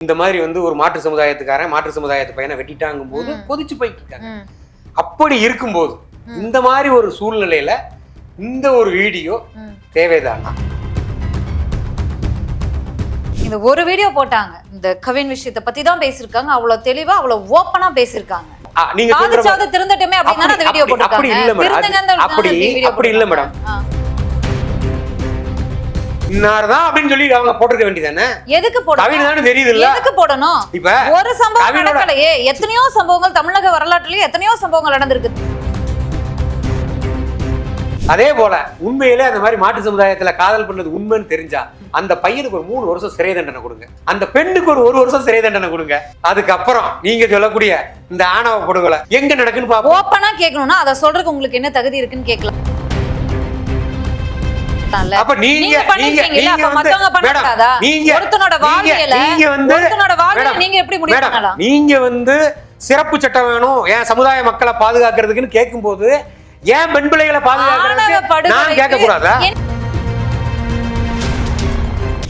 இந்த மாதிரி வந்து ஒரு மாற்று சமுதாயத்துக்காரன் மாற்று சமுதாயத்து பையனை வெட்டிட்டாங்கும் போது. கொதிச்சு போயிட்டு இருக்காங்க. அப்படி இருக்கும்போது. இந்த மாதிரி ஒரு சூழ்நிலையில இந்த ஒரு வீடியோ. தேவைதானா இந்த ஒரு வீடியோ போட்டாங்க இந்த கவின் விஷயத்தை பத்தி தான் பேசியிருக்காங்க அவ்வளவு தெளிவா அவ்வளவு ஓப்பனா பேசியிருக்காங்க நீங்க திருந்தட்டுமே அப்படின்னு அந்த வீடியோ அப்படி- அப்படி இல்ல மேடம். அப்படி இல்ல மேடம். இன்னார்தான் அப்படின்னு சொல்லி அவங்க போட்டிருக்க வேண்டியதானே எதுக்கு போடணும்? தெரியுது இல்ல எதுக்கு போடணும்? இப்ப ஒரு சம்பவம் நடக்கலையே. எத்தனையோ சம்பவங்கள் தமிழக வரலாற்றுலயே எத்தனையோ சம்பவங்கள் நடந்திருக்கு. அதே போல உண்மையிலே அந்த மாதிரி மாட்டு சமுதாயத்துல காதல் பண்ணது உண்மைன்னு தெரிஞ்சா அந்த பையனுக்கு ஒரு மூணு வருஷம் சிறை தண்டனை கொடுங்க. அந்த பெண்ணுக்கு ஒரு ஒரு வருஷம் சிறை தண்டனை கொடுங்க. அதுக்கப்புறம் நீங்க சொல்லக்கூடிய இந்த ஆணவ படுகொலை எங்க நடக்குன்னு பாப்போம். ஓப்பனா கேட்கணும்னா அதை சொல்றதுக்கு உங்களுக்கு என்ன தகுதி இருக்குன்னு கேட்கலாம். அப்ப நீங்க மத்தவங்க ஒருத்தனோட நீங்க வந்து ஒருத்தனோட மேடம், நீங்க எப்படி முடிவு மேடம் பண்ணலாம்? நீங்க வந்து சிறப்பு சட்டம் வேணும். ஏன் சமுதாய மக்களை பாதுகாக்கிறதுக்குன்னு கேட்கும்போது ஏன் பெண் பிள்ளைகளை பாதுகாக்கிறதுக்கு நான் கேட்க கூடாதா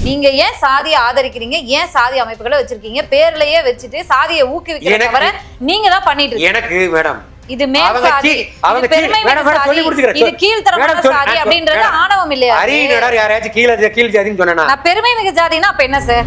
நீங்க ஏன் சாதியை ஆதரிக்கிறீங்க? ஏன் சாதி அமைப்புகளை வச்சிருக்கீங்க? பேர்லயே வச்சுட்டு சாதியை ஊக்குவிக்கிற தவிர நீங்க தான் பண்ணிட்டு இருக்கீங்க. எனக்கு மேடம் இது மேல் சாதி இது பெருமை சாதி. இது. கீழ்த்தரமான. சாதி அப்படின்றது. ஆணவம் இல்லையா யாரையாச்சும் கீழே கீழ் ஜாதின்னு சொன்னா பெருமை மிகு ஜாதினா அப்ப என்ன சார்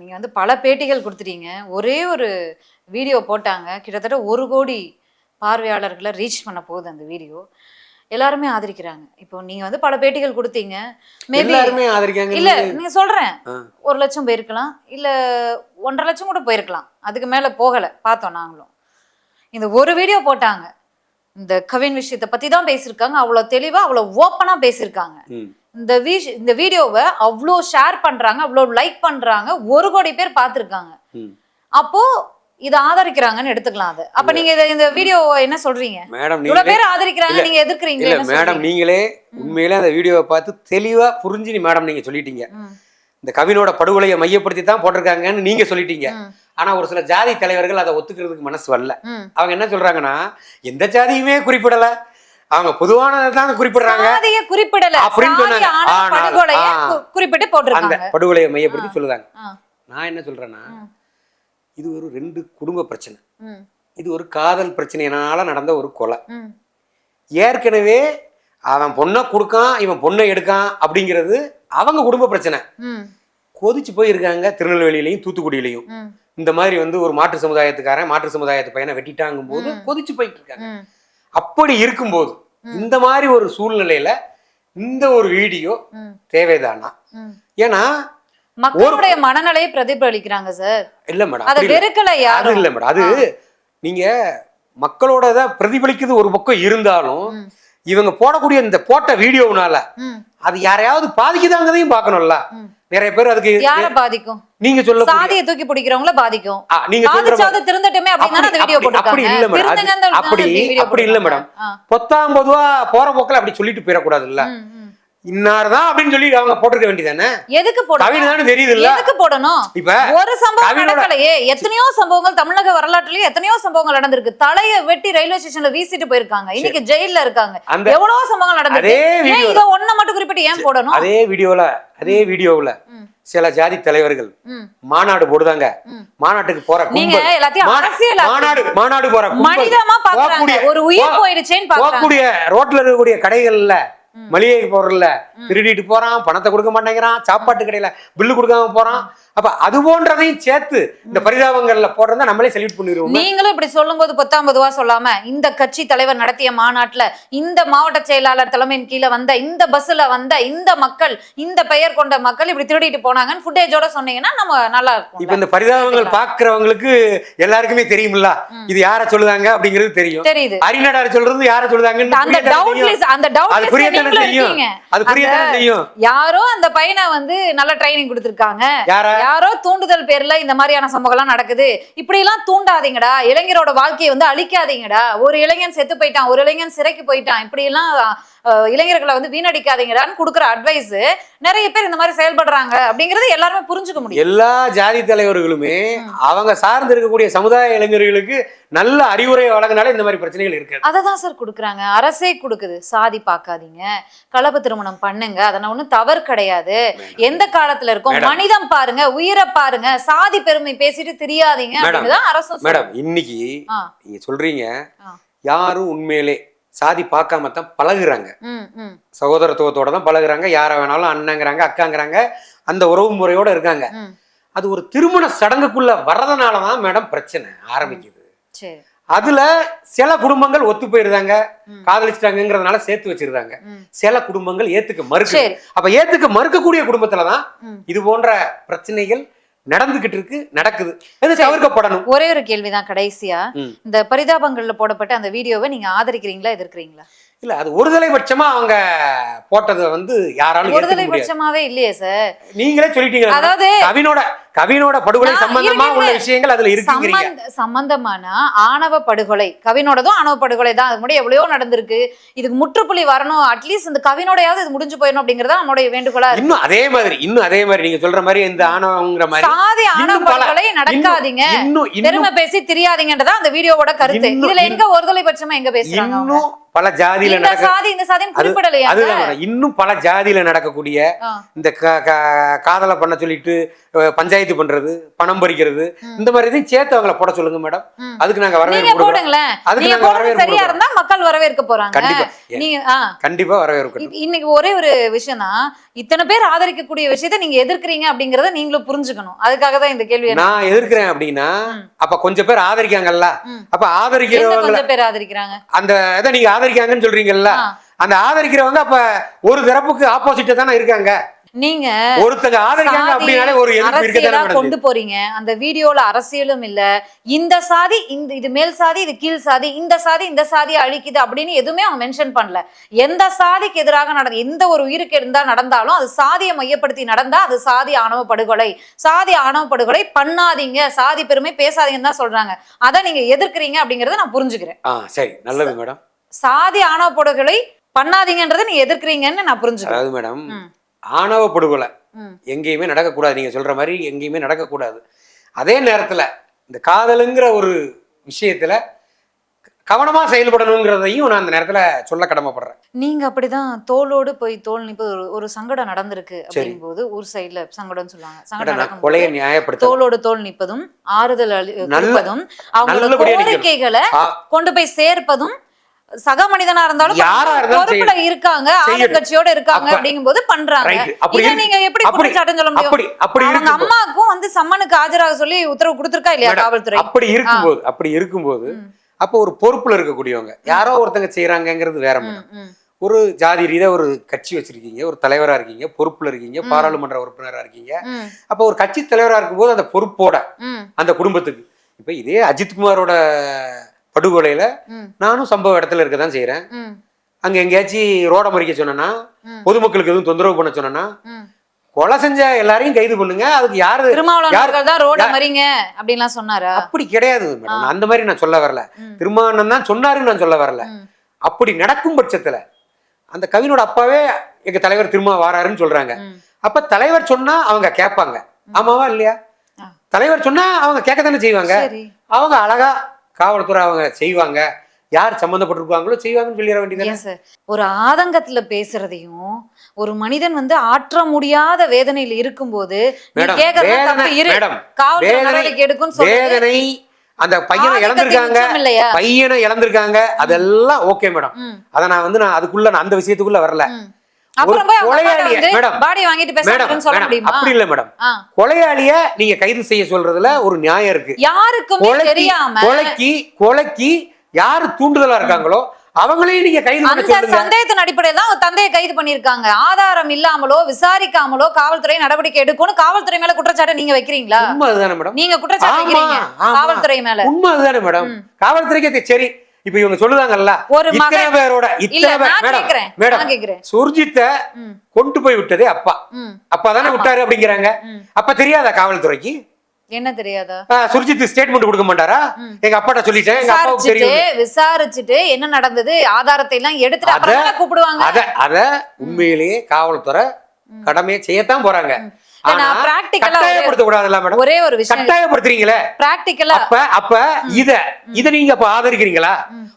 நீங்க வந்து பல பேட்டிகள் கொடுத்துட்டீங்க. ஒரே ஒரு வீடியோ போட்டாங்க. கிட்டத்தட்ட ஒரு கோடி பார்வையாளர்களை ரீச் பண்ண போகுது அந்த வீடியோ. எல்லாருமே ஆதரிக்கிறாங்க. இப்போ நீங்க வந்து பல பேட்டிகள் கொடுத்தீங்க. மேபி எல்லாருமே ஆதரிக்காங்க இல்ல நீங்க சொல்றேன். ஒரு லட்சம் போயிருக்கலாம். இல்ல ஒன்றரை லட்சம் கூட போயிருக்கலாம். அதுக்கு மேல போகல. பார்த்தோம் நாங்களும். இந்த ஒரு வீடியோ போட்டாங்க. இந்த கவின் விஷயத்தை பத்தி தான் பேசியிருக்காங்க. அவ்வளவு தெளிவா அவ்வளவு ஓப்பனா பேசியிருக்காங்க. இந்த விஷ இந்த வீடியோவை அவ்வளோ ஷேர் பண்றாங்க அவ்வளோ லைக் பண்றாங்க ஒரு கோடி பேர் பார்த்திருக்காங்க. அப்போ இதை ஆதரிக்கிறாங்கன்னு எடுத்துக்கலாம் அது. அப்ப நீங்க இந்த வீடியோ என்ன சொல்றீங்க? மேடம் இவ்வளவு பேர் ஆதரிக்கிறாங்க நீங்க எதிர்க்கிறீங்க இல்ல மேடம்? நீங்களே உண்மையிலே அந்த வீடியோவை பார்த்து தெளிவா புரிஞ்சு நீ மேடம் நீங்க சொல்லிட்டீங்க. இந்த கவினோட படுகொலையை மையப்படுத்தி தான் போட்டிருக்காங்கன்னு நீங்க சொல்லிட்டீங்க. ஆனா ஒரு சில ஜாதி தலைவர்கள் அதை ஒத்துக்கிறதுக்கு மனசு வரல. அவங்க என்ன சொல்றாங்கன்னா எந்த ஜாதியுமே குறிப்பிடல. அவங்க பொதுவானதை தான் குறிப்பிடுறாங்க. சாதிய குறிப்பிடல. அப்படின்னு சொன்னாங்க. படுகொலைய குறிப்பிட்டு அந்த போட்டிருக்காங்க படுகொலையை மையப்படுத்தி சொல்லுதாங்க. நான் என்ன சொல்றேன்னா. இது ஒரு ரெண்டு குடும்ப பிரச்சனை. இது ஒரு காதல் பிரச்சனையினால நடந்த ஒரு கொலை. ஏற்கனவே அவன் பொண்ணை கொடுக்கான் இவன் பொண்ணை எடுக்கான் அப்படிங்கிறது அவங்க குடும்ப பிரச்சனை. கொதிச்சு போயிருக்காங்க திருநெல்வேலியிலையும் தூத்துக்குடியிலையும். இந்த மாதிரி வந்து ஒரு மாற்று சமுதாயத்துக்காரன் மாற்று சமுதாயத்து பையனை வெட்டிட்டாங்கும் போது. கொதிச்சு போயிட்டு இருக்காங்க. அப்படி இருக்கும்போது. இந்த மாதிரி ஒரு சூழ்நிலையில இந்த ஒரு வீடியோ தேவைதானா. ஏன்னா மக்களுடைய மனநிலையை பிரதிபலிக்கிறாங்க சார் இல்ல மேடம் அதை. வெறுக்கல யாரும் இல்ல மேடம் அது நீங்க மக்களோட இதை பிரதிபலிக்குது ஒரு பக்கம் இருந்தாலும். இவங்க போடக்கூடிய இந்த போட்ட வீடியோனால அது யாரையாவது பாதிக்குதாங்கிறதையும் பார்க்கணும்ல. நிறைய பேர் அதுக்கு யார பாதிக்கும் நீங்க சொல்ல சாதியை தூக்கி பிடிக்கிறவங்கள பாதிக்கும் நீங்க சொல்ற பாதிச்சாவது திருந்தட்டுமே அப்படின்னு அந்த வீடியோ அப்படி- அப்படி இல்ல மேடம். அப்படி- அப்படி இல்ல. ஆ. பொத்தாம் பொதுவா போற போக்கில் அப்படி சொல்லிட்டு போயிடக்கூடாது இல்ல இன்னார்தான் அப்படின்னு சொல்லி அவங்க போட்டிருக்க வேண்டியதானே எதுக்கு போடணும்? தானே தெரியுது இல்ல எதுக்கு போடணும்? இப்ப ஒரு சம்பவம் நடக்கலையே. எத்தனையோ சம்பவங்கள் தமிழக வரலாற்றுலயே எத்தனையோ சம்பவங்கள் நடந்திருக்கு. தலைய வெட்டி ரயில்வே ஸ்டேஷன்ல வீசிட்டு போயிருக்காங்க. இன்னைக்கு ஜெயில்ல இருக்காங்க. எவ்வளவு சம்பவங்கள் நடந்திருக்கு. இத ஒண்ண மட்டும் குறிப்பிட்டு ஏன் போடணும்? அதே வீடியோல அதே வீடியோவுல. சில ஜாதி தலைவர்கள் மாநாடு போடுதாங்க. மாநாட்டுக்கு போற நீங்க எல்லாத்தையும் அரசியல் மாநாடு மாநாடு போற மனிதமா பாக்குறாங்க. போகக்கூடிய- ஒரு உயிர் போயிடுச்சேன்னு பாக்குறாங்க. போகக்கூடிய ரோட்ல இருக்கக்கூடிய கடைகள்ல. மளிகை பொருள்ல. திருடிட்டு போறான் பணத்தை கொடுக்க மாட்டேங்கிறான் சாப்பாட்டு கடையில பில்லு கொடுக்காம போறான். அப்ப அது போன்றதையும் சேர்த்து இந்த பரிதாபங்கள்ல போடுறதா நம்மளே செல்யூட் பண்ணிடுவோம். நீங்களும் இப்படி சொல்லும்போது பத்தாம் பொதுவா சொல்லாம இந்த கட்சி தலைவர் நடத்திய மாநாட்டுல இந்த மாவட்ட செயலாளர் தலைமையின் கீழே வந்த இந்த பஸ்ல வந்த இந்த மக்கள் இந்த பெயர் கொண்ட மக்கள் இப்படி திருடிட்டு போனாங்கன்னு ஃபுட்டேஜோட சொன்னீங்கன்னா நம்ம நல்லா இப்ப இருக்கும் இந்த பரிதாபங்கள் பாக்குறவங்களுக்கு எல்லாருக்குமே தெரியும்ல. இது யார சொல்லுதாங்க அப்படிங்கிறது தெரியும். தெரியுது. அரிநடார் சொல்றது யார சொல்லுதாங்கன்னு அந்த டவுட் அந்த டவுட் புரியத்தானே செய்யும். அது செய்யும் யாரோ அந்த பையனை வந்து நல்ல ட்ரைனிங் கொடுத்துருக்காங்க. யாரா? தூண்டுதல் பேர்ல இந்த மாதிரியான சம்பவம் எல்லாம் நடக்குது. இப்படி எல்லாம் தூண்டாதீங்கடா. இளைஞரோட வாழ்க்கையை வந்து அழிக்காதீங்கடா. ஒரு இளைஞன் செத்து போயிட்டான் ஒரு இளைஞன் சிறைக்கு போயிட்டான். இப்படி எல்லாம் இளைஞர்களை வந்து வீணடிக்காதீங்கடான்னு கொடுக்குற அட்வைஸ் நிறைய பேர் இந்த மாதிரி செயல்படுறாங்க அப்படிங்கறது எல்லாருமே புரிஞ்சுக்க முடியும். எல்லா ஜாதி தலைவர்களுமே அவங்க சார்ந்து இருக்கக்கூடிய சமுதாய இளைஞர்களுக்கு நல்ல அறிவுரை வழங்கினாலே இந்த மாதிரி பிரச்சனைகள் இருக்காது அதை தான் சார் கொடுக்குறாங்க. அரசே கொடுக்குது. சாதி பார்க்காதீங்க. கலப்பு திருமணம் பண்ணுங்க. அதனால ஒன்றும் தவறு கிடையாது. எந்த காலத்துல இருக்கோம். மனிதம் பாருங்க உயிரை பாருங்க. சாதி பெருமை பேசிட்டு தெரியாதீங்க மேடம். அப்படின்னு தான் சொல்லுது. மேடம் இன்னைக்கு. நீங்க சொல்றீங்க. யாரும் உண்மையிலே சாதி பார்க்காம தான் பழகுறாங்க சகோதரத்துவத்தோட தான் பழகுறாங்க. யாரை வேணாலும் அண்ணங்கிறாங்க அக்காங்கிறாங்க. அந்த உறவு முறையோட இருக்காங்க. அது ஒரு திருமண சடங்குக்குள்ள வர்றதுனால தான் மேடம் பிரச்சனை ஆரம்பிக்குது. அதுல சில குடும்பங்கள் ஒத்து போயிருந்தாங்க. காதலிச்சிட்டாங்கிறதுனால சேர்த்து வச்சிருந்தாங்க. சில குடும்பங்கள் ஏத்துக்க மறுக்கு அப்ப ஏத்துக்க மறுக்கக்கூடிய குடும்பத்துல தான் ம். இது போன்ற பிரச்சனைகள் நடந்துகிட்டு இருக்கு நடக்குது. இது தவிர்க்கப்படணும் ஒரே ஒரு கேள்விதான் கடைசியா. இந்த பரிதாபங்கள்ல போடப்பட்ட அந்த வீடியோவை நீங்க ஆதரிக்கிறீங்களா எதிர்க்கிறீங்களா? இல்ல அது ஒருதலை பட்சமா அவங்க போட்டதை வந்து யாராலும் ஒருதலை பட்சமாவே இல்லையே சார். நீங்களே சொல்லிட்டீங்க அதாவது கவினோட கவினோட படுகொலை சம்பந்தமா உள்ள. விஷயங்கள் அதுல இருக்குங்கிறீங்க சம்பந்த சம்பந்தமான ஆணவ படுகொலை கவினோடதும் ஆணவ படுகொலை தான் அது முன்னாடி எவ்வளவோ நடந்திருக்கு இதுக்கு முற்றுப்புள்ளி வரணும் அட்லீஸ்ட் இந்த கவினோடையாவது இது முடிஞ்சு போயிடணும் அப்படிங்கறத நம்மளுடைய வேண்டுகோளா இன்னும் அதே மாதிரி இன்னும் அதே மாதிரி நீங்க சொல்ற மாதிரி இந்த ஆணவங்கிற மாதிரி சாதி ஆணவ படுகொலை நடக்காதீங்க பெருமை பேசி தெரியாதீங்கன்றதா அந்த வீடியோவோட கருத்து இதுல எங்க ஒருதலை பட்சமா எங்க பேசுறாங்க? இன்னும் பல ஜாதியில நடக்க. இன்னும் பல ஜாதியில நடக்கக்கூடிய. இந்த காதலை பண்ண சொல்லிட்டு அஹ், பஞ்சாயத்து பண்றது பணம் பறிக்கிறது. இந்த மாதிரி இதையும் சேர்த்து அவங்கள போட சொல்லுங்க மேடம். அதுக்கு நாங்க வரவேற்பு போடுங்களேன் அதுக்கு நீங்க வரவேற்பு சரியா இருந்தா மக்கள் வரவேற்க போறாங்க கண்டிப்பா நீங்க கண்டிப்பா வரவேற்கணும் இ- இன்னைக்கு ஒரே ஒரு விஷயம் தான் இத்தனை பேர் ஆதரிக்கக்கூடிய விஷயத்தை நீங்க எதிர்க்கிறீங்க அப்படிங்கறத நீங்களும் புரிஞ்சுக்கணும் அதுக்காக தான் இந்த கேள்வி. நான் எதிர்க்கிறேன் அப்படின்னா. அப்ப கொஞ்சம் பேர் ஆதரிக்காங்கல்ல. அப்ப எந்த ஆதரிக்கிறவங்கள கொஞ்சம் பேர் ஆதரிக்கிறாங்க அந்த இதை நீங்க ஆதரிக்காங்கன்னு சொல்றீங்கல்ல. அந்த ஆதரிக்கிறவங்க அப்ப ஒரு தரப்புக்கு ஆப்போசிட்டா தானே இருக்காங்க நீங்க ஒருத்தங்க ஆதரிக்காங்க சாதி, ஒரு எதிர்ப்பு கொண்டு போறீங்க. அந்த வீடியோல அரசியலும் இல்ல. இந்த சாதி இந்த இது மேல் சாதி இது கீழ் சாதி இந்த சாதி இந்த சாதியை அழிக்குது அப்படின்னு எதுவுமே அவங்க மென்ஷன் பண்ணல. எந்த சாதிக்கு எதிராக நடந்த எந்த ஒரு உயிருக்கு இருந்தா நடந்தாலும் அது சாதியை மையப்படுத்தி நடந்தா அது சாதி ஆணவ படுகொலை சாதி ஆணவ படுகொலை பண்ணாதீங்க. சாதி பெருமை பேசாதீங்கன்னு தான் சொல்றாங்க. அதை நீங்க எதிர்க்கிறீங்க அப்படிங்கறத நான் புரிஞ்சுக்கிறேன். சரி. நல்லது மேடம். சாதி ஆணவ படுகொலை பண்ணாதீங்கன்றதை நீங்க எதிர்க்கிறீங்கன்னு நான் புரிஞ்சுக்கிறேன். மேடம். ஆணவ படுகொலை. எங்கேயுமே நடக்கக்கூடாது நீங்க சொல்ற மாதிரி எங்கேயுமே நடக்கக்கூடாது அதே நேரத்துல இந்த காதலுங்கிற ஒரு விஷயத்துல கவனமா செயல்படணுங்கிறதையும் நான் அந்த நேரத்துல சொல்ல கடமைப்படுறேன் நீங்க அப்படிதான் தோளோடு போய் தோல் நிப்பது ஒரு ஒரு சங்கடம் நடந்திருக்கு அப்படிங்கும்போது ஊர் சைடுல சங்கடம்னு சொல்லுவாங்க சங்கடம் கொலையை நியாயப்படுத்த தோளோடு தோல் நிப்பதும் ஆறுதல் அளி- நல்ல- கொடுப்பதும் அவங்களோட. கோரிக்கைகளை. கொண்டு போய் சேர்ப்பதும் சக மனிதனா இருந்தாலும் யாரா இருந்தாலும் இருக்காங்க. ஆளுங்கட்சியோட இருக்காங்க அப்ப- அப்படிங்கும்போது பண்றாங்க. இதை. நீங்க எப்படி குற்றச்சாட்டுன்னு சொல்ல முடியும்? அப்படி அப்படி அவங்க அம்மாக்கும் வந்து சம்மனுக்கு ஆஜராக சொல்லி உத்தரவு கொடுத்திருக்கா இல்லையா காவல்துறை? அப்படி இருக்கும்போது அப்படி இருக்கும்போது. அப்போ ஒரு பொறுப்புல இருக்கக்கூடியவங்க யாரோ ஒருத்தங்க செய்யறாங்கங்கிறது வேற ஒரு ஜாதி ரீதியா ஒரு கட்சி வச்சிருக்கீங்க ஒரு தலைவரா இருக்கீங்க பொறுப்புல இருக்கீங்க. பாராளுமன்ற உறுப்பினரா இருக்கீங்க. அப்போ ஒரு கட்சி தலைவரா இருக்கும்போது அந்த பொறுப்போட அந்த குடும்பத்துக்கு. இப்ப இதே அஜித்குமாரோட படுகொலையில நானும் சம்பவ இடத்துல இருக்க தான் செய்யறேன் அங்க எங்கேயாச்சும் ரோட மறிக்க சொன்னா பொதுமக்களுக்கு எதுவும் தொந்தரவு பண்ண சொன்னா. கொலை செஞ்ச எல்லாரையும் கைது பண்ணுங்க. அதுக்கு யாரு திருமாவளவன் தான் ரோட மறிங்க அப்படின்லாம் சொன்னாரா? அப்படி கிடையாது அந்த மாதிரி நான் சொல்ல வரல. திருமாவளவன் தான் சொன்னாருன்னு நான் சொல்ல வரல. அப்படி நடக்கும் பட்சத்துல அந்த கவினோட அப்பாவே எங்க தலைவர் திரும்ப வாராருன்னு சொல்றாங்க. அப்ப தலைவர் சொன்னா அவங்க கேட்பாங்க. ஆமாவா இல்லையா. தலைவர் சொன்னா அவங்க கேட்கத்தானே செய்வாங்க. அவங்க அழகா காவல்துறை அவங்க செய்வாங்க. யார் சம்மந்தப்பட்டிருப்பாங்களோ செய்வாங்கன்னு சொல்லிட வேண்டியது ஒரு ஆதங்கத்துல பேசுறதையும் ஒரு மனிதன் வந்து ஆற்ற முடியாத வேதனையில இருக்கும்போது வேதனை அந்த பையனை இழந்திருக்காங்க. பையனை இழந்திருக்காங்க. அதெல்லாம் ஓகே மேடம். அதை நான் வந்து நான் அதுக்குள்ள நான் அந்த விஷயத்துக்குள்ள வரல. அப்படி இல்ல மேடம். கொலையாளிய நீங்க கைது செய்ய சொல்றதுல ஒரு நியாயம் இருக்கு. யாருக்குமே தெரியாம கொலைக்கு கொலைக்கு யாரு தூண்டுதலா இருக்காங்களோ அவங்களையும் நீங்க கைது அந்த சந்தேகத்தின் அடிப்படையில் தான் தந்தையை கைது பண்ணிருக்காங்க ஆதாரம் இல்லாமலோ விசாரிக்காமலோ காவல்துறை நடவடிக்கை எடுக்கணும் காவல்துறை மேல குற்றச்சாட்டை நீங்க வைக்கிறீங்களா? உண்மை அதுதானே மேடம். நீங்க குற்றச்சாட்டு. காவல்துறை மேல. உண்மை அதுதானே மேடம். காவல்துறைக்கு சரி. இப்ப இவங்க சொல்லுதாங்கல்ல ஒரு இத்தனை மகன் பேரோட இத்தனை பேர் மேடம் மேடம் சுர்ஜித்தை கொண்டு போய் விட்டதே அப்பா. அப்பா தானே. விட்டாரு அப்படிங்கிறாங்க. அப்ப தெரியாதா காவல்துறைக்கு? என்ன தெரியாதா? சுர்ஜித் ஸ்டேட்மெண்ட் கொடுக்க மாட்டாரா. எங்க அப்பாட்ட சொல்லிட்டேன் எங்க அப்பாவுக்கு விசாரிச்சுட்டு தெரியும் விசாரிச்சுட்டு என்ன நடந்தது ஆதாரத்தை எல்லாம் எடுத்துட்டு அத- அப்புறம் கூப்பிடுவாங்க? அத அத உண்மையிலேயே காவல்துறை கடமையை செய்யத்தான் போறாங்க. மேடம் ஒரே ஒரு விஷயம். கட்டாயப்படுத்துறீங்களே? பிராக்டிக்கலா அப்ப அப்ப இத இத நீங்க அப்ப ஆதரிக்கிறீங்களா?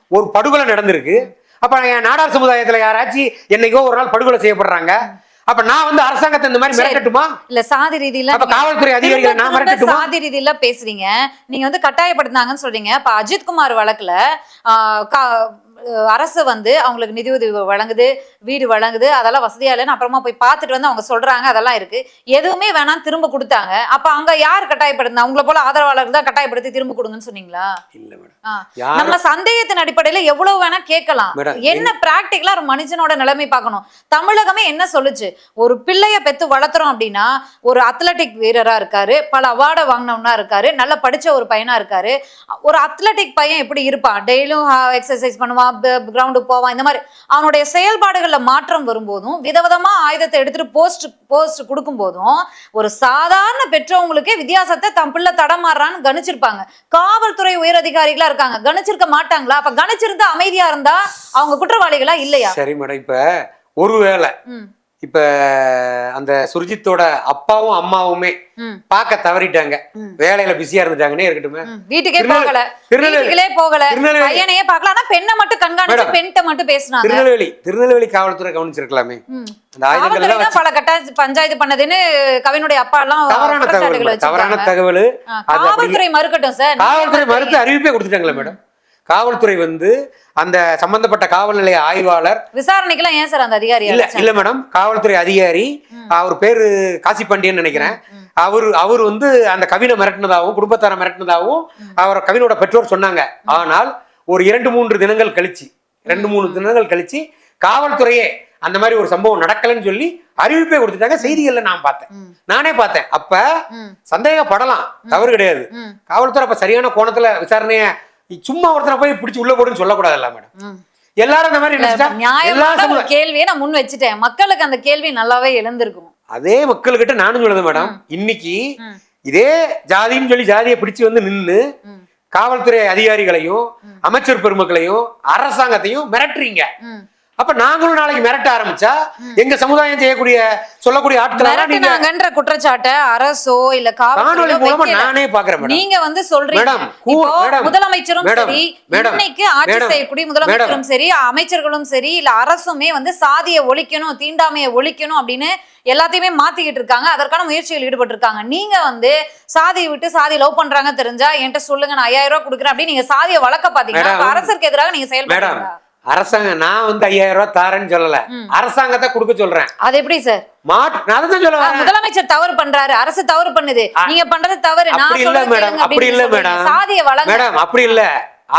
ஒரு படுகொலை நடந்திருக்கு. அப்ப நாடார் சமுதாயத்துல யாராச்சும் என்னைக்கோ ஒரு நாள் படுகொலை செய்யப்படுறாங்க. அப்ப நான் வந்து அரசாங்கத்தை இந்த மாதிரி. மிரட்டட்டுமா? இல்ல சாதி ரீதியில அப்ப காவல்துறை அதிகாரிகளை நான் மிரட்டட்டுமா? சாதி ரீதியில பேசுறீங்க. நீங்க வந்து கட்டாயப்படுத்தினாங்கன்னு சொல்றீங்க. இப்ப அஜித்குமார் வழக்குல ஆஹ், கா- அஹ், அரசு வந்து அவங்களுக்கு நிதி உதவி வழங்குது வீடு வழங்குது அதெல்லாம் வசதியா இல்லைன்னு அப்புறமா போய் பார்த்துட்டு வந்து அவங்க சொல்றாங்க அதெல்லாம் இருக்கு. எதுவுமே வேணாம் திரும்ப கொடுத்தாங்க. அப்ப அங்க யார் கட்டாயப்படுத்தினா உங்களை போல ஆதரவாளர் தான் கட்டாயப்படுத்தி திரும்ப கொடுங்கன்னு சொன்னீங்களா? இல்ல மேடம் நம்ம சந்தேகத்தின் அடிப்படையில எவ்வளவு வேணா கேட்கலாம். என்ன பிராக்டிக்கலா ஒரு மனுஷனோட நிலைமை பார்க்கணும். தமிழகமே என்ன சொல்லுச்சு? ஒரு பிள்ளைய பெத்து வளர்த்துறோம் அப்படின்னா ஒரு அத்லட்டிக் வீரரா இருக்காரு பல அவார்டை வாங்கினவனா இருக்காரு நல்லா படிச்ச ஒரு பையனா இருக்காரு. ஒரு அத்லட்டிக் பையன் எப்படி இருப்பான்? டெய்லியும் எக்ஸசைஸ் பண்ணுவான் கிரவுண்டுக்கு போவான். இந்த மாதிரி அவனுடைய செயல்பாடுகள்ல மாற்றம் வரும்போதும் விதவிதமா ஆயுதத்தை எடுத்துட்டு போஸ்ட் போஸ்ட் கொடுக்கும் போதும் ஒரு சாதாரண பெற்றவங்களுக்கே வித்தியாசத்தை தன் பிள்ளை தடமாறுறான்னு கணிச்சிருப்பாங்க. காவல்துறை உயர் அதிகாரிகளா இருக்காங்க. கணிச்சிருக்க மாட்டாங்களா? அப்ப கணிச்சிருந்தா அமைதியா இருந்தா அவங்க குற்றவாளிகளா இல்லையா? சரி மேடம் இப்ப ஒருவேளை இப்ப அந்த சுர்ஜித்தோட அப்பாவும் அம்மாவுமே ம், பார்க்க தவறிட்டாங்க. வேலையில பிஸியா இருந்துட்டாங்கன்னே இருக்கட்டுமே. வீட்டுக்கே போகல திருநெல்வேலி வீட்டுக்குள்ளே போகல பையனையே பார்க்கல ஆனா பெண்ணை மட்டும் கண்காணிச்சு. பெண்கிட்ட மட்டும் பேசினாங்க திருநெல்வேலி திருநெல்வேலி காவல்துறை கவனிச்சிருக்கலாமே. அந்த ஆயுதங்கள் பல கட்ட பஞ்சாயத்து பண்ணதுன்னு கவினுடைய அப்பா எல்லாம் தவறான தகவல். தவறான. தகவல் காவல்துறை மறுக்கட்டும் சார் காவல்துறை மறுத்து அறிவிப்பே கொடுத்துட்டாங்களே மேடம் காவல்துறை வந்து அந்த சம்பந்தப்பட்ட காவல் நிலைய ஆய்வாளர் விசாரணைக்கெல்லாம் ஏன் சார் அந்த அதிகாரி இல்ல இல்ல மேடம். காவல்துறை அதிகாரி அவர் பேரு காசி பாண்டியன் நினைக்கிறேன் அவர் அவர் வந்து அந்த கவினை மிரட்டினதாகவும் குடும்பத்தார மிரட்டினதாகவும் அவர் கவினோட பெற்றோர் சொன்னாங்க. ஆனால் ஒரு இரண்டு மூன்று தினங்கள் கழிச்சு ரெண்டு மூணு தினங்கள் கழிச்சு காவல்துறையே அந்த மாதிரி ஒரு சம்பவம் நடக்கலைன்னு சொல்லி அறிவிப்பே கொடுத்துட்டாங்க. செய்திகள்ல நான் பார்த்தேன். நானே பார்த்தேன். அப்ப. சந்தேகப்படலாம். தவறு கிடையாது. காவல்துறை அப்ப சரியான கோணத்துல விசாரணைய சும்மா ஒருத்தனை போய் பிடிச்சி உள்ள போடுன்னு சொல்லக்கூடாதுல்ல மேடம். எல்லாரும் இந்த மாதிரி கேள்வியை நான் முன் வச்சுட்டேன் மக்களுக்கு அந்த கேள்வி நல்லாவே எழுந்திருக்கும் அதே மக்கள்கிட்ட நானும் சொல்லுது மேடம் இன்னைக்கு. இதே ஜாதின்னு சொல்லி ஜாதியை பிடிச்சு வந்து நின்னு. காவல்துறை அதிகாரிகளையும் அமைச்சர் பெருமக்களையும் அரசாங்கத்தையும் மிரட்டுறீங்க. அப்ப நாங்களும் நாளைக்கு மிரட்ட ஆரம்பிச்சா எங்க சமுதாயம் செய்யக்கூடிய சொல்லக்கூடிய ஆட்கள் குற்றச்சாட்டை அரசோ இல்ல காணொலி காவல்துறையோ மூலமா. நானே பாக்குறேன் நீங்க வந்து சொல்றீங்க. முதலமைச்சரும் சரி இன்னைக்கு ஆட்சி செய்யக்கூடிய முதலமைச்சரும் சரி அமைச்சர்களும் சரி இல்ல அரசுமே வந்து சாதியை ஒழிக்கணும் தீண்டாமையை ஒழிக்கணும் அப்படின்னு எல்லாத்தையுமே மாத்திக்கிட்டு இருக்காங்க. அதற்கான முயற்சிகள் ஈடுபட்டு இருக்காங்க நீங்க வந்து சாதியை விட்டு சாதி லவ் பண்றாங்க தெரிஞ்சா என்கிட்ட சொல்லுங்க நான் ஐயாயிரம் ரூபாய் கொடுக்குறேன் அப்படின்னு நீங்க சாதியை வளர்க்க பாத்தீங்கன்னா அரசுக்கு எதிராக நீங்க மேடம் செயல்படுறீங்களா அரசாங்கம் நான் வந்து ஐயாயிரம் ரூபாய் தாரேன்னு சொல்லல. அரசாங்கத்தை கொடுக்க சொல்றேன். அது எப்படி சார்? முதலமைச்சர் தவறு பண்றாரு. அரசு தவறு பண்ணுது. நீங்க பண்றது தவறு. அப்படி இல்ல மேடம், அப்படி இல்ல. மேடம். சாதியை வளங்க மேடம் அப்படி இல்ல.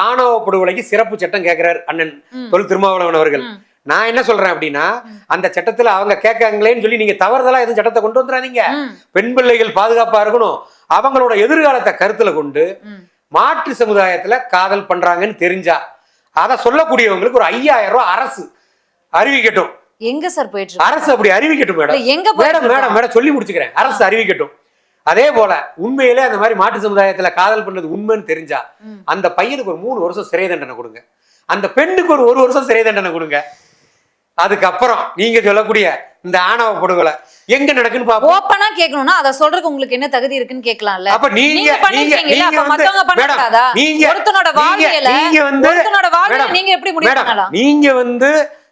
ஆணவ படுகொலைக்கு சிறப்பு சட்டம் கேட்கிறார் அண்ணன். தொல் திருமாவளவன் அவர்கள். நான் என்ன சொல்றேன் அப்படின்னா அந்த சட்டத்துல அவங்க கேட்காங்களேன்னு சொல்லி நீங்க தவறுதலா எதுவும் சட்டத்தை கொண்டு வந்துடாதீங்க பெண் பிள்ளைகள் பாதுகாப்பா இருக்கணும். அவங்களோட எதிர்காலத்தை கருத்துல கொண்டு. மாற்று சமுதாயத்துல காதல் பண்றாங்கன்னு தெரிஞ்சா அதை சொல்லக்கூடியவங்களுக்கு ஒரு ஐயாயிரம் ரூபாய் அரசு அறிவிக்கட்டும். எங்க சார் போயிட்டு அரசு அப்படி அறிவிக்கட்டும் மேடம். எங்க மேடம் மேடம்? மேடம் சொல்லி முடிச்சுக்கிறேன். அரசு அறிவிக்கட்டும். அதே போல உண்மையிலே அந்த மாதிரி மாற்று சமுதாயத்துல காதல் பண்ணது உண்மைன்னு தெரிஞ்சா. அந்த பையனுக்கு ஒரு மூணு வருஷம் சிறை தண்டனை கொடுங்க. அந்த பெண்ணுக்கு ஒரு ஒரு வருஷம் சிறை தண்டனை கொடுங்க. அதுக்கப்புறம் நீங்க சொல்லக்கூடிய இந்த ஆணவ படுகொலை எங்க நடக்குன்னு பாப்போம். ஓப்பனா கேட்கணும்னா அத சொல்றதுக்கு உங்களுக்கு என்ன தகுதி இருக்குன்னு கேட்கலாம்ல அப்ப நீங்க பண்ணிருக்கீங்கல்ல அப்ப மத்தவங்க பண்ணக்கூடாதா நீங்க ஒருத்தனோட வாழ்வியல நீங்க வந்து ஒருத்தனோட மேடம், நீங்க எப்படி முடிவு பண்ணலாம்? நீங்க வந்து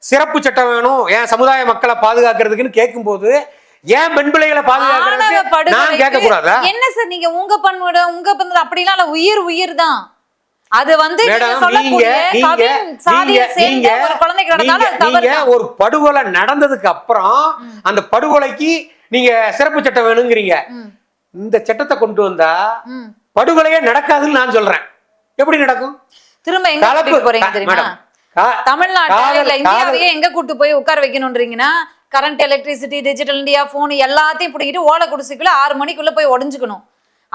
சிறப்பு சட்டம் வேணும் ஏன் சமுதாய மக்களை பாதுகாக்கிறதுக்குன்னு கேட்கும்போது ஏன் பெண் பிள்ளைகளை ஆணவ பாதுகாக்கிறதுக்கு நான் கேட்க கூடாதா என்ன சார் நீங்க உங்க பண்புட உங்க பண்பு அப்படிலாம் உயிர் உயிர் தான். அது வந்து நீங்க ஒரு படுகொலை நடந்ததுக்கு அப்புறம் அந்த படுகொலைக்கு நீங்க சிறப்பு சட்டம் வேணுங்கிறீங்க. இந்த சட்டத்தை கொண்டு வந்தா. படுகொலையே நடக்காதுன்னு நான் சொல்றேன். எப்படி நடக்கும்? திரும்ப எங்க போறீங்க தெரியுமா? தமிழ்நாட்டுல இந்தியாவையே. எங்க கூட்டு போய் உட்கார வைக்கணும்ன்றீங்கன்னா current electricity digital India phone எல்லாத்தையும் பிடிக்கிட்டு ஓலை குடிசைக்குள்ள ஆறு மணிக்குள்ள போய் உடஞ்சுக்கணும்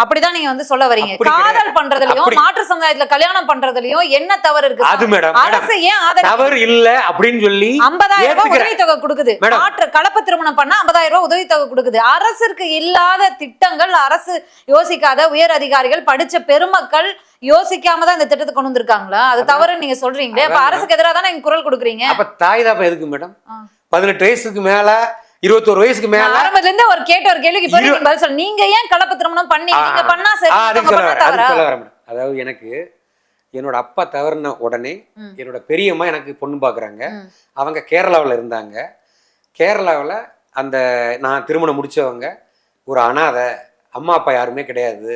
அப்படிதான் நீங்க வந்து சொல்ல வரீங்க. காதல் பண்றதுலயும் மாற்று சமுதாயத்துல கல்யாணம் பண்றதுலயும் என்ன தவறு இருக்கு அது மேடம் அரசு ஏன் தவறு இல்ல அப்படின்னு சொல்லி ஐம்பதாயிரம் ரூபாய் ஏத்துக்கிறேன். உதவித்தொகை கொடுக்குது. மாற்று கலப்பு திருமணம் பண்ணா ஐம்பதாயிரம் ரூபாய் உதவித்தொகை கொடுக்குது. அரசுக்கு இல்லாத திட்டங்கள் அரசு யோசிக்காத உயர் அதிகாரிகள் படிச்ச பெருமக்கள் யோசிக்காம தான் இந்த திட்டத்தை கொண்டு வந்திருக்காங்களா? அது தவறுன்னு நீங்க சொல்றீங்களே. அப்ப அரசுக்கு எதிராக தானே குரல் கொடுக்குறீங்க? அப்ப தாய் தாப்பா எதுக்கு மேடம். பதினெட்டு வயசுக்கு மேல இருபத்தோரு வயசுக்கு மேல ஆரம்பத்துல இருந்து ஒரு கேட்ட ஒரு கேள்விக்கு இப்போ நீங்க பதில் சொல்ல நீங்க ஏன் கலப்பு திருமணம் நீங்க பண்ணா சரி அதுக்கு சொல்ல பண்ணா சொல்ல வரேன் அதாவது எனக்கு என்னோட அப்பா தவறுன உடனே. என்னோட பெரியம்மா எனக்கு பொண்ணு பார்க்குறாங்க ம். அவங்க கேரளாவில் இருந்தாங்க. கேரளாவில் அந்த நான் திருமணம் முடிச்சவங்க ஒரு அனாதை அம்மா அப்பா யாருமே கிடையாது.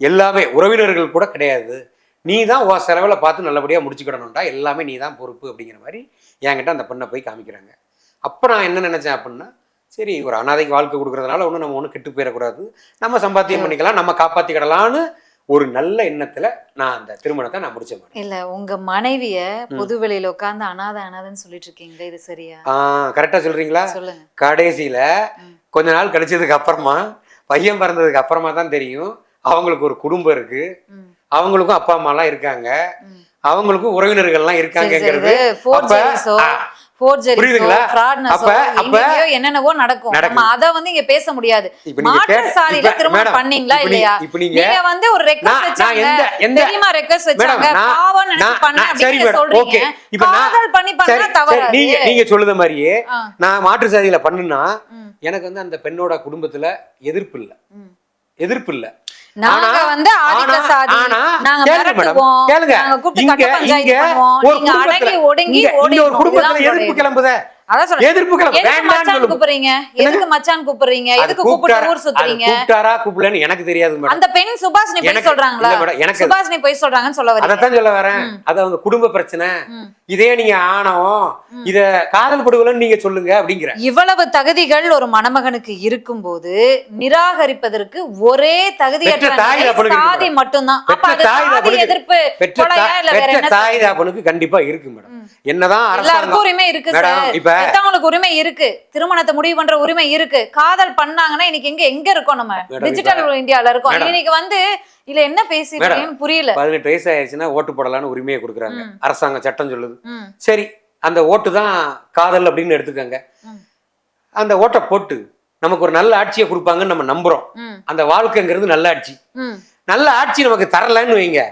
எல்லாமே உறவினர்கள் கூட கிடையாது. நீ தான் உன் செலவில் பார்த்து நல்லபடியாக முடிச்சுக்கிடணும்டா. எல்லாமே நீ தான் பொறுப்பு அப்படிங்கிற மாதிரி என்கிட்ட அந்த பெண்ணை போய் காமிக்கிறாங்க. அப்போ நான் என்ன நினச்சேன் அப்படின்னா சரி ஒரு அனாதைக்கு வாழ்க்கை கொடுக்கறதுனால ஒன்றும் நம்ம ஒன்றும் கெட்டு போயிடக்கூடாது நம்ம சம்பாத்தியம் பண்ணிக்கலாம் நம்ம காப்பாற்றிக்கிடலான்னு ஒரு நல்ல எண்ணத்தில் நான் அந்த திருமணத்தை நான் முடிச்சேன் மேடம் இல்ல உங்க மனைவிய. பொது வெளியில உட்கார்ந்து அனாதை அனாதைன்னு சொல்லிட்டு இருக்கீங்களே இது சரியா ஆ கரெக்டாக சொல்கிறீங்களா சொல்லுங்க கடைசியில். கொஞ்ச நாள் கழிச்சதுக்கு அப்புறமா பையன் பிறந்ததுக்கு அப்புறமா தான் தெரியும் அவங்களுக்கு ஒரு குடும்பம் இருக்கு. அவங்களுக்கும் அப்பா அம்மாலாம் இருக்காங்க ம். அவங்களுக்கும் உறவினர்கள்லாம் சரி, புரியுதுங்களா? அப்ப- என்னென்னவோ நடக்கும். நம்ம அத வந்து இங்க பேச முடியாது இப்ப நீங்க மாற்று கேட்ட- சாதியில இப்ப- திருமணம் பண்ணீங்களா இல்லையா நீங்க வந்து ஒரு ரெக்வஸ்ட் வச்சாங்க தெரியுமா ரெக்வஸ்ட் வச்சாங்க பாவம் நினைச்சு நான் பண்ண சொல்றீங்க இப்போ காதல் பண்ணி பண்ணா தவறு நீங்க நீங்க சொல்லுத மாதிரியே. நான் மாற்று சாதியில பண்ணுனா. எனக்கு வந்து அந்த பெண்ணோட குடும்பத்துல எதிர்ப்பு இல்ல. எதிர்ப்பு இல்ல நாங்க வந்து ஆதிக்க சாதி. நாங்க மிரட்டுவோம். நாங்க கூப்பிட்டு கட்ட பஞ்சாயத்து பண்ணுவோம். நீங்க அடங்கி ஒடுங்கி இங்க ஒரு குடும்பத்துல எதிர்ப்பு கிளம்புத. அதான் சொல்றேன் எதுக்கு வேண்டாம்னு மச்சான் கூப்பிடுறீங்க? எதுக்கு மச்சான் கூப்பிடுறீங்க? அது எதுக்கு கூப்பிட்டு ஊர் சுத்துறீங்க? அது கூப்பிட்டாரா கூப்பிடலன்னு எனக்கு தெரியாது மேடம். அந்த பெண் சுபாஷினி போய் சொல்றாங்களா? எனக்கு சுபாஷினி போய் சொல்றாங்கன்னு சொல்ல சொல்ல வரேன். அது அவங்க குடும்ப பிரச்சனை. இதே நீங்க ஆணவம் இத காதல் படுகொலைன்னு நீங்க சொல்லுங்க அப்படிங்கிற. இவ்வளவு தகுதிகள் ஒரு மணமகனுக்கு இருக்கும்போது நிராகரிப்பதற்கு ஒரே தகுதியற்ற தகப்பனுக்கு சாதி மட்டும்தான். பெற்ற தாய் தகப்பனுக்கு- எதிர்ப்பு பெற்ற தாய் சார்? தாப்பனுக்கு கண்டிப்பா இருக்கு மேடம். என்னதான் எல்லாருக்கும் உரிமை இருக்கு இப்ப பெத்தவங்களுக்கு உரிமை இருக்கு. திருமணத்தை முடிவு பண்ற உரிமை இருக்கு. காதல் பண்ணாங்கன்னா இன்னைக்கு எங்க எங்க இருக்கோம் நம்ம? டிஜிட்டல் இந்தியால இருக்கோம். இன்னைக்கு வந்து இல்ல என்ன பேசிருக்கீங்கன்னு புரியல. பதினெட்டு வயசு ஆயிடுச்சுன்னா ஓட்டு போடலாம்னு உரிமையை கொடுக்குறாங்க. அரசாங்கம் சட்டம் சொல்லுது. சரி அந்த ஓட்டு தான் காதல் அப்படின்னு எடுத்துக்கங்க. அந்த ஓட்டை போட்டு நமக்கு ஒரு நல்ல ஆட்சியை கொடுப்பாங்கன்னு நம்ம நம்புறோம். அந்த வாழ்க்கைங்கிறது நல்ல ஆட்சி. நல்ல ஆட்சி நமக்கு தரலன்னு வைங்க.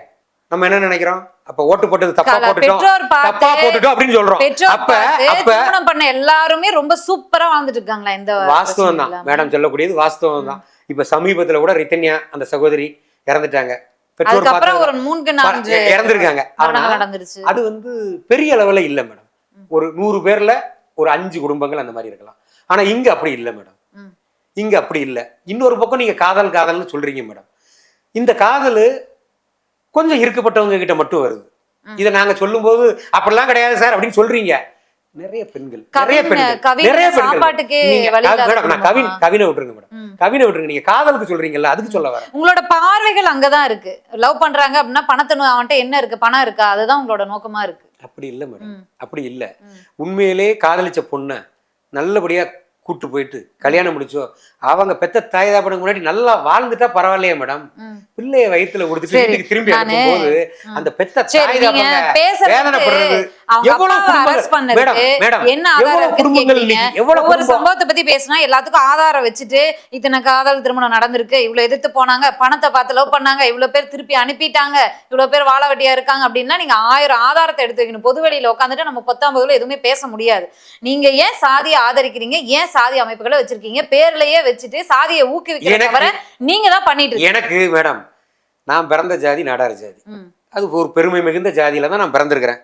நம்ம என்ன நினைக்கிறோம்? அப்ப ஓட்டு போட்டது தப்பா போட்டுட்டோம். தப்பா போட்டுட்டோம் அப்படின்னு சொல்றோம். அப்ப அப்ப திருமணம் பண்ண எல்லாருமே ரொம்ப சூப்பரா வாழ்ந்துட்டு இருக்காங்களா இந்த வாஸ்தவம் தான்? மேடம் சொல்லக்கூடியது வாஸ்தவம் தான். இப்ப சமீபத்துல கூட ரித்தன்யா அந்த சகோதரி இறந்துட்டாங்க. பெற்றோர் இறந்திருக்காங்க. அது வந்து பெரிய அளவுல இல்ல மேடம். ஒரு நூறு பேர்ல ஒரு அஞ்சு குடும்பங்கள் அந்த மாதிரி இருக்கலாம். ஆனா இங்க அப்படி இல்ல மேடம். இங்க அப்படி இல்ல. இன்னொரு பக்கம் நீங்க காதல் காதல்னு சொல்றீங்க மேடம். இந்த காதல் கொஞ்சம் இருக்கப்பட்டவங்க கிட்ட மட்டும் வருது. இதை நாங்க சொல்லும்போது அப்படிலாம் கிடையாது சார் அப்படின்னு சொல்றீங்க. நிறைய பெண்கள் நிறைய பெண்கள் நிறைய பெண்கள் மேடம் நான் கவின் விட்டுருங்க மேடம். கவினை விட்டுருங்க. நீங்க காதலுக்கு சொல்றீங்கல்ல அதுக்கு சொல்ல வரேன். உங்களோட பார்வைகள் அங்கதான் இருக்கு. லவ் பண்றாங்க அப்படின்னா பணத்தை அவன்கிட்ட என்ன இருக்கு? பணம் இருக்கா? அதுதான் உங்களோட நோக்கமா இருக்கு. அப்படி இல்ல மேடம். அப்படி இல்ல. ம். உண்மையிலே காதலிச்ச பொண்ணை நல்லபடியா கூட்டு போயிட்டு கல்யாணம் முடிச்சோ அவங்க பெத்த தாய் தாப்பனுக்கு முன்னாடி நல்லா வாழ்ந்துட்டா பரவாயில்லையே மேடம். பிள்ளைய வயித்துல கொடுத்துட்டு திரும்பி ம். அந்த பெத்த தாய் தாப்பங்க வேதனைப்படுறது குடும்பம்? சம்பவத்தை பத்தி பேசினா எல்லாத்துக்கும் ஆதாரம் வச்சுட்டு இத்தனை காதல் திருமணம் நடந்திருக்கு. இவ்வளவு எதிர்த்து போனாங்க பணத்தை பார்த்து லவ் பண்ணாங்க இவ்வளவு பேர் திருப்பி அனுப்பிட்டாங்க இவ்வளவு பேர் வாழ வெட்டியா இருக்காங்க அப்படின்னா நீங்க ஆயிரம் ஆதாரத்தை எடுத்து வைக்கணும். பொது வெளியில உட்காந்துட்டு நம்ம பத்தாம்பதுல எதுவுமே பேச முடியாது. நீங்க ஏன் சாதியை ஆதரிக்கிறீங்க? ஏன் சாதி அமைப்புகளை வச்சிருக்கீங்க? பேர்லயே வச்சுட்டு சாதியை ஊக்குவிக்கிற தவிர நீங்க தான் பண்ணிட்டு எனக்கு மேடம் நான் பிறந்த ஜாதி நாடார் ஜாதி. அது ஒரு பெருமை மிகுந்த ஜாதியில தான் நான் பிறந்திருக்கிறேன்.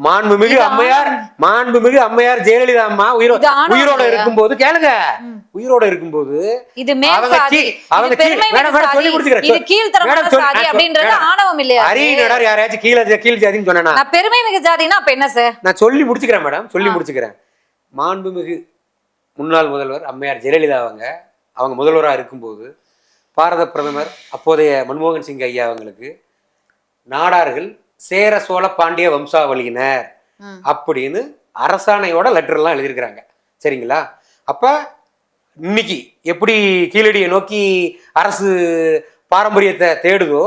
மாண்புமிகு அம்மையார் மாண்புமிகு அம்மையார் ஜெயலலிதா அம்மா உயிரோ உயிரோட? இருக்கும்போது கேளுங்க. உயிரோட இருக்கும்போது இது அவங்க மேடம், மேடம், சொல்லி முடிச்சுக்கிறேன். கீழ்த்தரமான சாதி அப்படின்றது. ஆணவம் இல்லையா? அரி நடார் யாரையாச்சும் கீழே கீழ் ஜாதின்னு சொன்னேனா நான் பெருமை மிகு ஜாதினா அப்ப என்ன சார் நான் சொல்லி முடிச்சுக்கிறேன் மேடம் சொல்லி. முடிச்சுக்கிறேன் மாண்புமிகு முன்னாள் முதல்வர் அம்மையார் ஜெயலலிதா அவங்க அவங்க முதல்வராக இருக்கும்போது பாரத பிரதமர் அப்போதைய மன்மோகன் சிங் ஐயா அவங்களுக்கு நாடார்கள் சேர சோழ பாண்டிய வம்சாவளியினர். அப்படின்னு அரசாணையோட லெட்டர்லாம் எழுதியிருக்கிறாங்க. சரிங்களா? அப்ப இன்னைக்கு எப்படி கீழடியை நோக்கி அரசு பாரம்பரியத்தை தேடுதோ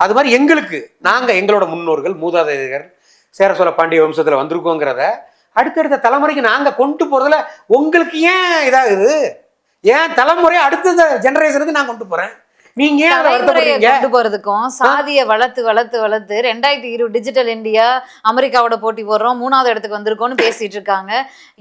அது மாதிரி எங்களுக்கு நாங்க எங்களோட முன்னோர்கள் மூதாதையர்கள் சேர சோழ பாண்டிய வம்சத்துல வந்திருக்கோங்கிறத அடுத்தடுத்த தலைமுறைக்கு நாங்க கொண்டு போறதுல உங்களுக்கு ஏன் இதாகுது? ஏன் தலைமுறை அடுத்த ஜெனரேஷனுக்கு நான் கொண்டு போறேன்? நீங்க கொண்டு போறதுக்கும் சாதியை வளர்த்து வளர்த்து வளர்த்து ரெண்டாயிரத்தி இருபது டிஜிட்டல் இந்தியா அமெரிக்காவோட போட்டி போடுறோம் மூணாவது இடத்துக்கு வந்திருக்கோம்னு பேசிட்டு இருக்காங்க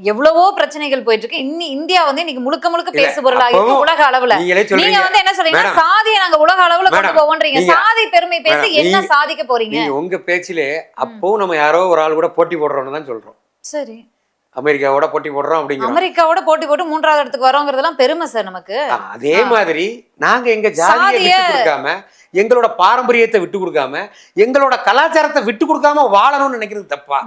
எவ்வளவோ பிரச்சனைகள் போயிட்டு இருக்கு இன்னி இந்தியா வந்து இன்னைக்கு முழுக்க முழுக்க பேசு பொருளா இருக்கு உலக அளவுல. நீங்க வந்து என்ன சொல்றீங்க. சாதியை நாங்க உலக அளவுல கொண்டு நீங்க- சாதி பெருமை பேசி என்ன சாதிக்க போறீங்க? உங்க பேச்சிலே அப்பவும் நம்ம யாரோ ஒரு ஆள் கூட போட்டி போடுறோம்னு தான் சொல்றோம். சரி. அமெரிக்காவோட போட்டி போடுறோம் அப்படிங்கிறோம். அமெரிக்காவோட போட்டி போட்டு மூன்றாவது இடத்துக்கு வரோங்கிறதெல்லாம் பெருமை சார் நமக்கு. அதே மாதிரி நாங்க எங்க ஜாதியை விட்டு கொடுக்காம எங்களோட பாரம்பரியத்தை விட்டு கொடுக்காம எங்களோட கலாச்சாரத்தை விட்டு கொடுக்காம வாழணும்னு நினைக்கிறது தப்பா.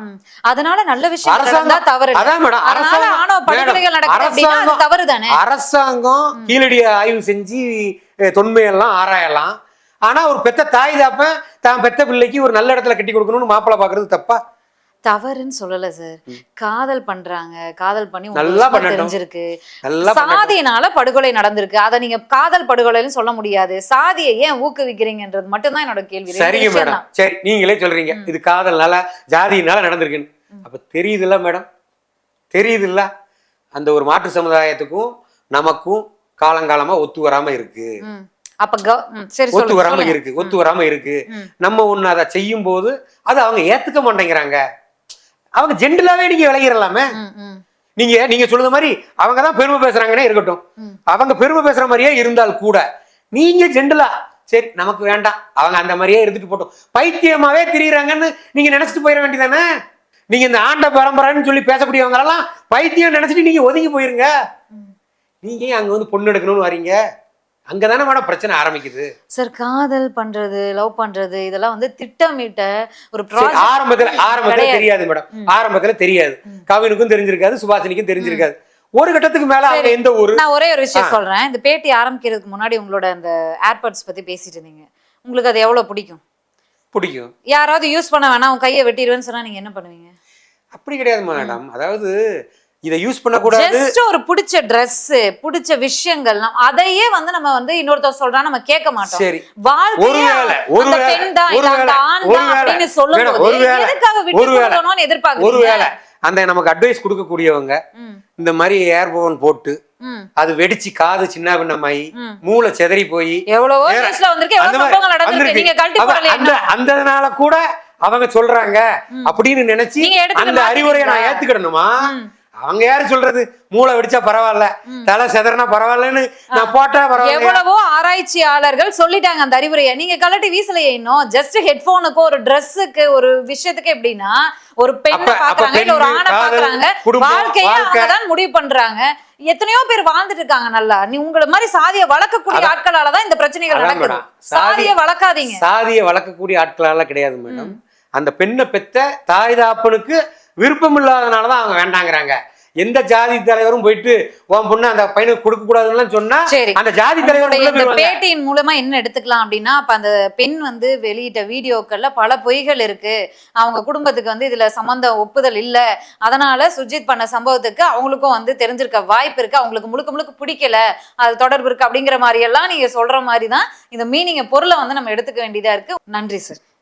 அதனால நல்ல விஷயம் அரசாங்கம் தவறு. அதான் மேடம் அரசாங்கம் தவறு தானே? அரசாங்கம் கீழடி ஆய்வு செஞ்சு தொன்மையெல்லாம் ஆராயலாம். ஆனா ஒரு பெத்த தாய் தாப்ப தான் பெத்த பிள்ளைக்கு ஒரு நல்ல இடத்துல கட்டி கொடுக்கணும்னு மாப்பிள்ளை பாக்குறது தப்பா? தவறுன்னு சொல்லல சார் காதல் பண்றாங்க. காதல் பண்ணி நல்லா. தெரிஞ்சிருக்கு. சாதியினால படுகொலை நடந்திருக்கு. அதை நீங்க காதல் படுகொலைன்னு சொல்ல முடியாது. சாதியை ஏன் ஊக்குவிக்கிறீங்கன்றது மட்டும்தான் என்னோட கேள்வி. சரிங்க மேடம். சரி நீங்களே சொல்றீங்க. இது காதல்னால ஜாதியினால நடந்திருக்குன்னு. அப்ப தெரியுதுல்ல மேடம் தெரியுதுல்ல? அந்த ஒரு மாற்று சமுதாயத்துக்கும் நமக்கும் காலங்காலமா ஒத்து வராம இருக்கு. ஒத்து வராம. இருக்கு ஒத்து வராம இருக்கு. நம்ம ஒண்ணு அதை செய்யும் போது அது அவங்க ஏத்துக்க மாட்டேங்கிறாங்க. அவங்க ஜென்டலாவே நீங்க விளையிடலாமே. நீங்க நீங்க சொல்லுற மாதிரி அவங்க தான் பெருமை பேசுறாங்கன்னே இருக்கட்டும். அவங்க பெருமை பேசுற மாதிரியே இருந்தால் கூட நீங்க ஜென்டலா. சரி நமக்கு வேண்டாம். அவங்க அந்த மாதிரியே இருந்துட்டு போட்டோம். பைத்தியமாவே திரியுறாங்கன்னு நீங்க நினைச்சிட்டு போயிட வேண்டியதானே? நீங்க இந்த ஆண்ட பரம்பரைன்னு சொல்லி பேசக்கூடியவங்க எல்லாம் பைத்தியம் நினைச்சிட்டு நீங்க ஒதுங்கி போயிருங்க. நீங்க அங்க வந்து பொண்ணு எடுக்கணும்னு வரீங்க? அங்கதானே மேடம் பிரச்சனை ஆரம்பிக்குது. சார் காதல் பண்றது லவ் பண்றது இதெல்லாம் வந்து திட்டமிட்ட ஒரு ஆரம்பத்துல ஆரம்பத்துல. தெரியாது மேடம். ஆரம்பத்துல தெரியாது. கவினுக்கும் தெரிஞ்சிருக்காது சுபாஷினிக்கும் தெரிஞ்சிருக்காது. ஒரு கட்டத்துக்கு மேல அவங்க எந்த ஊரு? நான் ஒரே ஒரு விஷயம். சொல்றேன். இந்த பேட்டி ஆரம்பிக்கிறதுக்கு முன்னாடி உங்களோட அந்த ஏர்பட்ஸ் பத்தி பேசிட்டு இருந்தீங்க. உங்களுக்கு அது எவ்வளவு பிடிக்கும்? பிடிக்கும். யாராவது யூஸ் பண்ண வேணாம் உன் கையை வெட்டிடுவேன்னு சொன்னா நீங்க என்ன பண்ணுவீங்க? அப்படி கிடையாது மேடம். அதாவது இதை யூஸ் பண்ணக்கூடாது ஜஸ்ட் ஒரு பிடிச்ச Dress பிடிச்ச விஷயங்கள் நம்ம அதையே வந்து நம்ம வந்து இன்னொருத்தர் சொல்றா நம்ம கேட்க மாட்டோம். சரி. ஒருவேளை, ஒருவேளை, ஒருவேளை, அப்படின்னு சொல்லும் மேடம், போது ஒருவேளை, எதுக்காக விட்டு ஒருவேளை, கொடுக்கணும்னு எதிர்பார்க்கறீங்க? ஒருவேளை அந்த நமக்கு அட்வைஸ் கொடுக்கக்கூடியவங்க இந்த மாதிரி ஏர்போன் போட்டு அது வெடிச்சு காது சின்ன பின்னமாயி. மூளை செதறி போய் எவ்வளவோ அந்தனால கூட அவங்க சொல்றாங்க அப்படின்னு நினைச்சு அந்த அறிவுரையை நான்? ஏத்துக்கிடணுமா. அவங்க யாரு சொல்றது? மூளை வெடிச்சா பரவாயில்ல. தலை செதறனா பரவாயில்லன்னு நான் போட்டா பரவாயில்ல எவ்வளவோ ஆராய்ச்சியாளர்கள் சொல்லிட்டாங்க அந்த அறிவுரையை. நீங்க கலட்டி வீசலையே இன்னும். ஜஸ்ட் ஹெட்போனுக்கு ஒரு ட்ரெஸ்ஸுக்கு ஒரு விஷயத்துக்கு எப்படின்னா ஒரு அப்ப பாக்குறாங்க ஒரு ஆணை பாக்குறாங்க வாழ்க்கையை. அவங்கதான் முடிவு பண்றாங்க. எத்தனையோ பேர் வாழ்ந்துட்டு இருக்காங்க நல்லா. நீ உங்களை மாதிரி சாதியை வளர்க்கக்கூடிய அதான். ஆட்களாலதான் இந்த பிரச்சனைகள் நடக்குது. சாதியை வளர்க்காதீங்க. சாதியை வளர்க்கக்கூடிய ஆட்களால கிடையாது மேடம். அந்த பெண்ணை பெத்த தாய் தாப்பனுக்கு விருப்பம் இல்லாதனாலதான் அவங்க வேண்டாங்கிறாங்க. எந்த ஜாதி தலைவரும் போயிட்டு உன் பொண்ணு அந்த பையனுக்கு கொடுக்க கூடாதுன்னு சொன்னா சரி. அந்த ஜாதி தலைவர் உங்களுடைய உள்ள இந்த போயிருவாங்க. பேட்டியின் மூலமா என்ன எடுத்துக்கலாம் அப்படின்னா அப்ப அந்த பெண் வந்து வெளியிட்ட வீடியோக்கள்ல பல பொய்கள் இருக்கு. அவங்க குடும்பத்துக்கு வந்து இதுல சம்பந்த ஒப்புதல் இல்ல. அதனால சுஜித் பண்ண சம்பவத்துக்கு அவங்களுக்கும் வந்து தெரிஞ்சிருக்க வாய்ப்பு இருக்கு. அவங்களுக்கு முழுக்க முழுக்க பிடிக்கல. அது தொடர்பு இருக்கு அப்படிங்கிற மாதிரி எல்லாம் நீங்க சொல்ற மாதிரி தான் இந்த மீனிங் பொருளை வந்து நம்ம எடுத்துக்க வேண்டியதா இருக்கு. நன்றி சார்